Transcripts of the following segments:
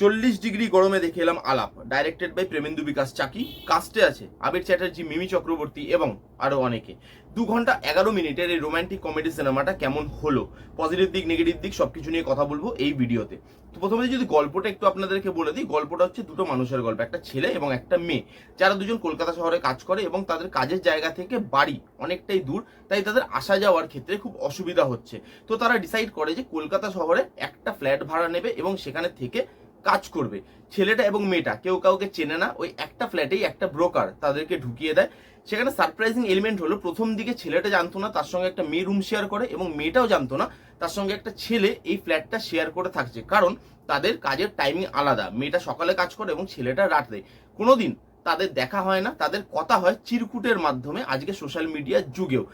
চল্লিশ ডিগ্রি গরমে দেখে এলাম আলাপ। ডাইরেক্টেড বাই প্রেমেন্দু বিকাশ চাকি। কাস্টে আছে আবির চ্যাটার্জি, মিমি চক্রবর্তী এবং আরও অনেকে। দু ঘণ্টা এগারো মিনিটের এই রোম্যান্টিক কমেডি সিনেমাটা কেমন হলো? পজিটিভ দিক নেগেটিভ দিক সব কিছু নিয়ে কথা বলব এই ভিডিওতে। তো প্রথমে যদি গল্পটা একটু আপনাদেরকে বলে দিই, গল্পটা হচ্ছে দুটো মানুষের গল্প, একটা ছেলে এবং একটা মেয়ে। যারা দুজন কলকাতা শহরে কাজ করে এবং তাদের কাজের জায়গা থেকে বাড়ি অনেকটাই দূর, তাই তাদের আসা যাওয়ার ক্ষেত্রে খুব অসুবিধা হচ্ছে। তো তারা ডিসাইড করে যে কলকাতা শহরে একটা ফ্ল্যাট ভাড়া নেবে এবং সেখানে থেকে কাজ করবে। ছেলেটা এবং মেয়েটা, কেউ কাউকে চেনে না, ওই একটা ফ্ল্যাটেই একটা ব্রোকার তাদেরকে ঢুকিয়ে দেয়। সেখানে সারপ্রাইজিং এলিমেন্ট হলো, প্রথম দিকে ছেলেটা জানতো না, তার সঙ্গে একটা মেয়ে রুম শেয়ার করে এবং মেয়েটাও জানতো না, তার সঙ্গে একটা ছেলে এই ফ্ল্যাটটা শেয়ার করে থাকছে। কারণ তাদের কাজের টাইমিং আলাদা, মেয়েটা সকালে কাজ করে এবং ছেলেটা রাত রাতে কোনোদিন তাদের দেখা হয় না, তাদের কথা হয় চিরকুটের মাধ্যমে, আজকে সোশ্যাল মিডিয়ার যুগেও।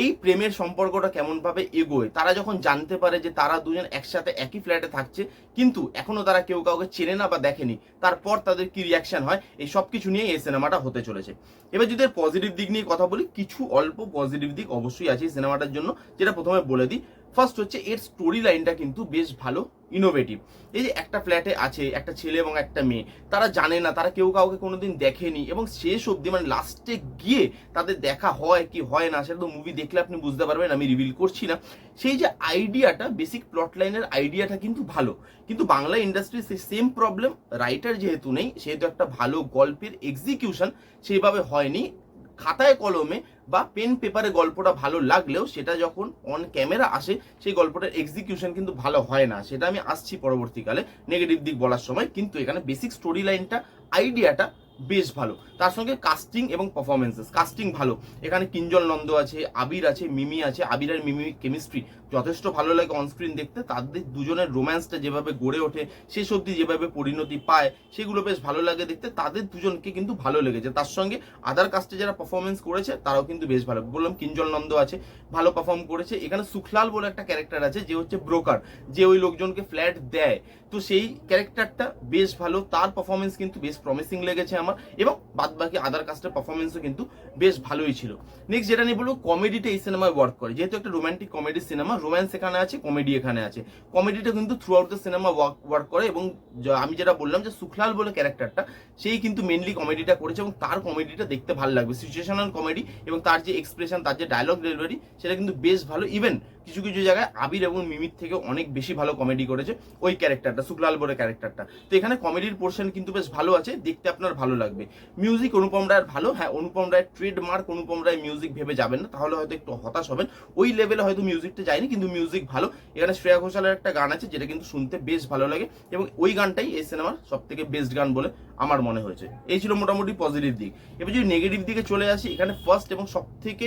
এই প্রেমের সম্পর্কটা কেমনভাবে এগোয়? তারা যখন জানতে পারে যে তারা দুজন একসাথে একই ফ্ল্যাটে থাকছে, কিন্তু এখনও তারা কেউ কাউকে চেনে না বা দেখেনি, তারপর তাদের কি রিয়াকশন হয়? এই সব কিছু নিয়ে এই সিনেমাটা হতে চলেছে। এবার যদি পজিটিভ দিক নিয়ে কথা বলি, কিছু অল্প পজিটিভ দিক অবশ্যই আছে এই সিনেমাটার জন্য, যেটা প্রথমে বলে দিই। ফার্স্ট হচ্ছে এর স্টোরি লাইনটা কিন্তু বেশ ভালো ইনোভেটিভ এই যে একটা ফ্ল্যাটে আছে, একটা ছেলে এবং একটা মেয়ে, তারা জানে না, তারা কেউ কাউকে কোনোদিন দেখেনি এবং শেষ অবধি মানে লাস্টে গিয়ে তাদের দেখা হয় কি হয় না, সেটা তো মুভি দেখলে আপনি বুঝতে পারবেন, আমি রিভিল করছি না। সেই যে আইডিয়াটা বেসিক প্লট লাইনের আইডিয়াটা কিন্তু ভালো। কিন্তু বাংলা ইন্ডাস্ট্রি সেই সেম প্রবলেম রাইটার যেহেতু নেই, সেহেতু একটা ভালো গল্পের এক্সিকিউশন সেইভাবে হয়নি। খাতায় কলমে বা পেন পেপারে গল্পটা ভালো লাগলেও সেটা যখন অন ক্যামেরা আসে, সেই গল্পটার এক্সিকিউশন কিন্তু ভালো হয় না। সেটা আমি আসছি পরবর্তীকালে নেগেটিভ দিক বলার সময়। কিন্তু এখানে বেসিক স্টোরি লাইনটা আইডিয়াটা বেশ ভালো। তার সঙ্গে কাস্টিং এবং পারফরমেন্সেস কাস্টিং ভালো। এখানে কিঞ্জল নন্দ আছে, আবির আছে, মিমি আছে। আবির আর মিমি কেমিস্ট্রি যথেষ্ট ভালো লাগে অনস্ক্রিন দেখতে। তাদের দুজনের রোম্যান্সটা যেভাবে গড়ে ওঠে, শেষ অবধি যেভাবে পরিণতি পায়, সেগুলো বেশ ভালো লাগে দেখতে। তাদের দুজনকে কিন্তু ভালো লেগেছে। তার সঙ্গে আদার কাস্টে যারা পারফরমেন্স করেছে, তারাও কিন্তু বেশ ভালো। বললাম কিঞ্জল নন্দ আছে, ভালো পারফর্ম করেছে। এখানে সুখলাল বলে একটা ক্যারেক্টার আছে, যে হচ্ছে ব্রোকার যে ওই লোকজনকে ফ্ল্যাট দেয়। তো সেই ক্যারেক্টারটা বেশ ভালো। তার পারফরমেন্স কিন্তু বেশ প্রমিসিং লেগেছে আমার এবং বাদ বাকি আদার কাস্টের পারফরমেন্সও কিন্তু বেশ ভালোই ছিল। নেক্সট যেটা নিয়ে বলব কমেডিটা এই সিনেমায় ওয়ার্ক করে। যেহেতু একটা রোমান্টিক কমেডি সিনেমা রোম্যান্স এখানে আছে কমেডি এখানে আছে। কমেডিটা কিন্তু throughout the cinema work করে এবং আমি যেটা বললাম যে সুখলাল বলে ক্যারেক্টারটা সেই কিন্তু মেনলি কমেডিটা করেছে এবং তার কমেডিটা দেখতে ভালো লাগবে। সিচুয়েশনাল কমেডি এবং তার যে এক্সপ্রেশন তার যে ডায়লগ ডেলিভারি সেটা কিন্তু বেশ ভালো। ইভেন কিছু কিছু জায়গায় আবির এবং মিমির থেকে অনেক বেশি ভালো কমেডি করেছে ওই ক্যারেক্টারটা সুখলাল বলে ক্যারেক্টারটা তো এখানে কমেডির পোর্শন কিন্তু বেশ ভালো আছে, দেখতে আপনার ভালো লাগবে। মিউজিক অনুপম রায়ের ভালো। হ্যাঁ অনুপম রায়ের ট্রেডমার্ক অনুপম রায় মিউজিক ভেবে যাবেন না, তাহলে হয়তো একটু হতাশ হবেন। ওই লেভেলে হয়তো মিউজিকটা যায়নি, কিন্তু মিউজিক ভালো। এখানে শ্রেয়া ঘোষালের একটা গান আছে, যেটা কিন্তু শুনতে বেশ ভালো লাগে, এবং ওই গানটাই এই সিনেমার সব থেকে বেস্ট গান বলে আমার মনে হয়েছে। এই ছিল মোটামুটি পজিটিভ দিক। এবার যদি নেগেটিভ দিকে চলে আসি, এখানে ফার্স্ট এবং সব থেকে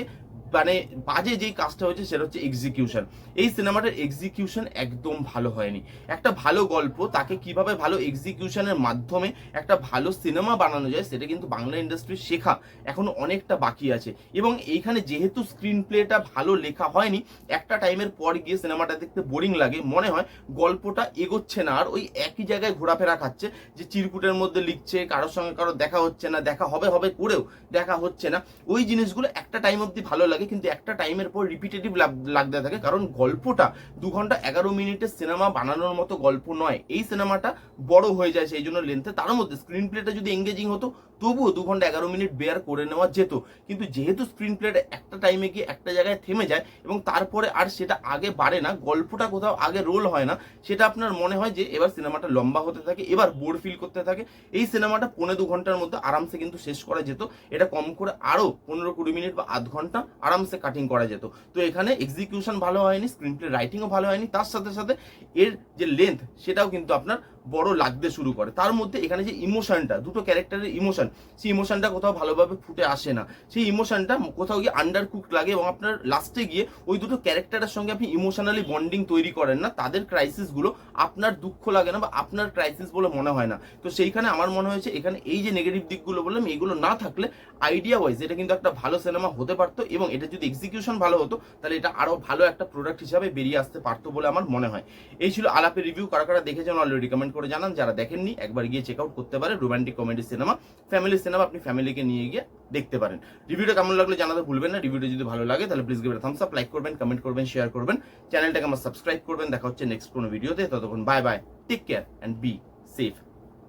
মানে বাজে যেই কাজটা হয়েছে সেটা হচ্ছে এক্সিকিউশন এই সিনেমাটার এক্সিকিউশন একদম ভালো হয়নি। একটা ভালো গল্প, তাকে কীভাবে ভালো এক্সিকিউশনের মাধ্যমে একটা ভালো সিনেমা বানানো যায় সেটা কিন্তু বাংলা ইন্ডাস্ট্রি শেখা এখনও অনেকটা বাকি আছে। এবং এইখানে যেহেতু স্ক্রিন প্লেটা ভালো লেখা হয়নি, একটা টাইমের পর গিয়ে সিনেমাটা দেখতে বোরিং লাগে। মনে হয় গল্পটা এগোচ্ছে না। আর ওই একই জায়গায় ঘোরাফেরা খাচ্ছে যে চিরকুটের মধ্যে লিখছে, কারোর সঙ্গে কারও দেখা হচ্ছে না, দেখা হবে হবে করেও দেখা হচ্ছে না। ওই জিনিসগুলো একটা টাইম অবধি ভালো লাগে। কিন্তু একটা টাইমের পর রিপিটেটিভ লাগতে থাকে। কারণ গল্পটা দু ঘণ্টা এগারো মিনিটের সিনেমা বানানোর মতো গল্প নয়। এই সিনেমাটা বড় হয়ে যায় সেই জন্য লেন্থে তার মধ্যে স্ক্রিন প্লেটা যদি এঙ্গেজিং হতো, তবুও দু ঘণ্টা এগারো মিনিট বেয়ার করে নেওয়া যেত। কিন্তু যেহেতু স্ক্রিন প্লেটা একটা টাইমে গিয়ে একটা জায়গায় থেমে যায় এবং তারপরে আর সেটা আগে বাড়ে না, গল্পটা কোথাও আগে রোল হয় না, সেটা আপনার মনে হয় যে এবার সিনেমাটা লম্বা হতে থাকে, এবার বোর ফিল করতে থাকে। এই সিনেমাটা পনেরো দু ঘণ্টার মধ্যে আরামসে কিন্তু শেষ করা যেত। এটা কম করে আরও পনেরো কুড়ি মিনিট বা আধ ঘণ্টা আরামসে কাটিং করা যেত। তো এখানে এক্সিকিউশন ভালো হয়নি স্ক্রিন প্লে রাইটিংও ভালো হয়নি, তার সাথে সাথে এর যে লেন্থ সেটাও কিন্তু আপনার বড় লাগতে শুরু করে। তার মধ্যে এখানে যে ইমোশনটা দুটো ক্যারেক্টারের ইমোশন সেই ইমোশনটা কোথাও ভালোভাবে ফুটে আসে না। সেই ইমোশনটা কোথাও গিয়ে আন্ডার কুক লাগে এবং আপনার লাস্টে গিয়ে ওই দুটো ক্যারেক্টারের সঙ্গে আপনি ইমোশনালি বন্ডিং তৈরি করেন না, তাদের ক্রাইসিসগুলো আপনার দুঃখ লাগে না বা আপনার ক্রাইসিস বলে মনে হয় না। তো সেইখানে আমার মনে হয়েছে এখানে এই যে নেগেটিভ দিকগুলো বললাম, এগুলো না থাকলে আইডিয়া ওয়াইজ এটা কিন্তু একটা ভালো সিনেমা হতে পারতো এবং এটা যদি এক্সিকিউশন ভালো হতো, তাহলে এটা আরও ভালো একটা প্রোডাক্ট হিসাবে বেরিয়ে আসতে পারতো বলে আমার মনে হয়। এই ছিল আলাপের রিভিউ কারা কারা দেখেছেন অলরেডি কমেন্ট করে জানান, যারা দেখেননি, একবার গিয়ে চেক আউট করতে পারে romantic comedy cinema family cinema আপনি ফ্যামিলিকে নিয়ে গিয়ে দেখতে পারেন। রিভিউটা কেমন লাগলে জানাতে ভুলবেন না রিভিউটা যদি ভালো লাগে, তাহলে please give thumbs up like করবেন কমেন্ট করবেন শেয়ার করবেন। চ্যানেলটাকে আমার সাবস্ক্রাইব করবেন, দেখা হচ্ছে নেক্সট কোনো ভিডিওতে ততক্ষণ bye bye take care and be safe